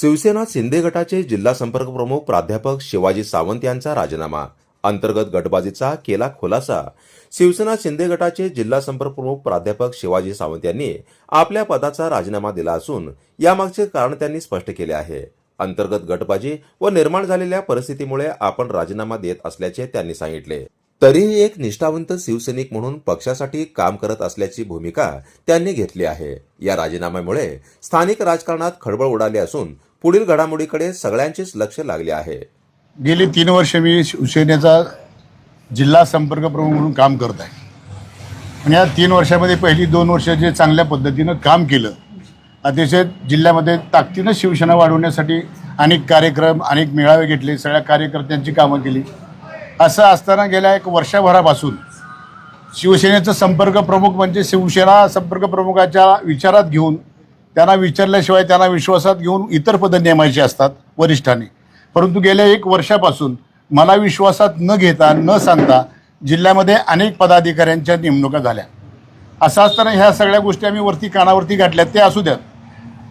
शिवसेना शिंदे गटाचे जिल्हा संपर्क प्रमुख प्राध्यापक शिवाजी सावंत यांचा राजीनामा. अंतर्गत गटबाजीचा केला खुलासा. शिवसेना शिंदे गटाचे जिल्हा संपर्क प्रमुख प्राध्यापक शिवाजी सावंत यांनी आपल्या पदाचा राजीनामा दिला असून यामागचे कारण त्यांनी स्पष्ट केले आहे. अंतर्गत गटबाजी व निर्माण झालेल्या परिस्थितीमुळे आपण राजीनामा देत असल्याचे त्यांनी सांगितले. तरीही एक निष्ठावंत शिवसैनिक म्हणून पक्षासाठी काम करत असल्याची भूमिका त्यांनी घेतली आहे. या राजीनाम्यामुळे स्थानिक राजकारणात खळबळ उडाली असून पुढील घडामोडीकडे सगळ्यांचेच लक्ष लागले आहे. गेली तीन वर्ष मी शिवसेनेचा जिल्हा संपर्क प्रमुख म्हणून काम करत आहे. आणि या तीन वर्षामध्ये पहिली दोन वर्ष जे चांगल्या पद्धतीनं काम केलं अतिशय जिल्ह्यामध्ये ताकदीनं शिवसेना वाढवण्यासाठी अनेक कार्यक्रम अनेक मेळावे घेतले सगळ्या कार्यकर्त्यांची कामं केली. असं असताना गेल्या एक वर्षभरापासून शिवसेनेचं संपर्क प्रमुख म्हणजे शिवसेना संपर्क प्रमुखाच्या विचारात घेऊन त्यांना विचारल्याशिवाय त्यांना विश्वासात घेऊन इतर पदं नेमायची असतात वरिष्ठांनी. परंतु गेल्या एक वर्षापासून मला विश्वासात न घेता न सांगता जिल्ह्यामध्ये अनेक पदाधिकाऱ्यांच्या नेमणुका झाल्या. असं असताना ह्या सगळ्या गोष्टी आम्ही वरती कानावरती घातल्यात ते असू द्यात.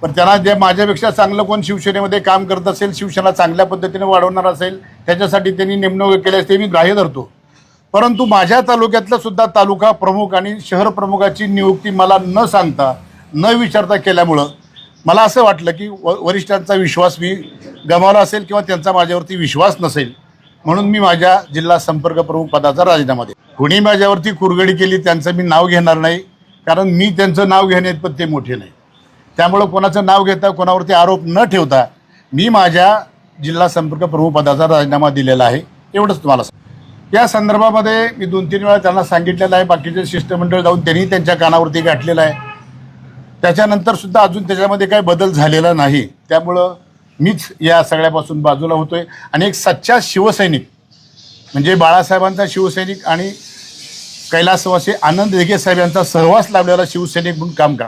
पण त्यांना जे माझ्यापेक्षा चांगलं कोण शिवसेनेमध्ये काम करत असेल शिवसेना चांगल्या पद्धतीने वाढवणार असेल त्याच्यासाठी त्यांनी नेमणूक केल्यास ते मी ग्राह्य धरतो. परंतु माझ्या तालुक्यातलं सुद्धा तालुका प्रमुख आणि शहर प्रमुखाची नियुक्ती मला न सांगता न विचारता केल्यामुळं मला असं वाटलं की व वरिष्ठांचा विश्वास मी गमावला असेल किंवा त्यांचा माझ्यावरती विश्वास नसेल म्हणून मी माझ्या जिल्हा संपर्क प्रमुख पदाचा राजीनामा दे कुणी माझ्यावरती कुरगडी केली त्यांचं मी नाव घेणार नाही कारण मी त्यांचं नाव घेण्यात पण ते मोठे नाही. त्यामुळं कोणाचं नाव घेता कोणावरती आरोप न ठेवता मी माझ्या जिल्हा संपर्क प्रमुख पदाचा राजीनामा दिलेला आहे एवढंच तुम्हाला या संदर्भामध्ये मी दोन तीन वेळा त्यांना सांगितलेलं आहे बाकीचे शिष्टमंडळ जाऊन त्यांनी त्यांच्या कानावरती गाठलेलं आहे. त्याच्यानंतर सुद्धा अजून त्याच्यामध्ये काही बदल झालेला नाही. त्यामुळं मीच या सगळ्यापासून बाजूला होतोय. आणि एक सच्चा शिवसैनिक म्हणजे बाळासाहेबांचा शिवसैनिक आणि कैलासवासी आनंद दिघे साहेब यांचा सहवास लाभलेला शिवसैनिक म्हणून काम करा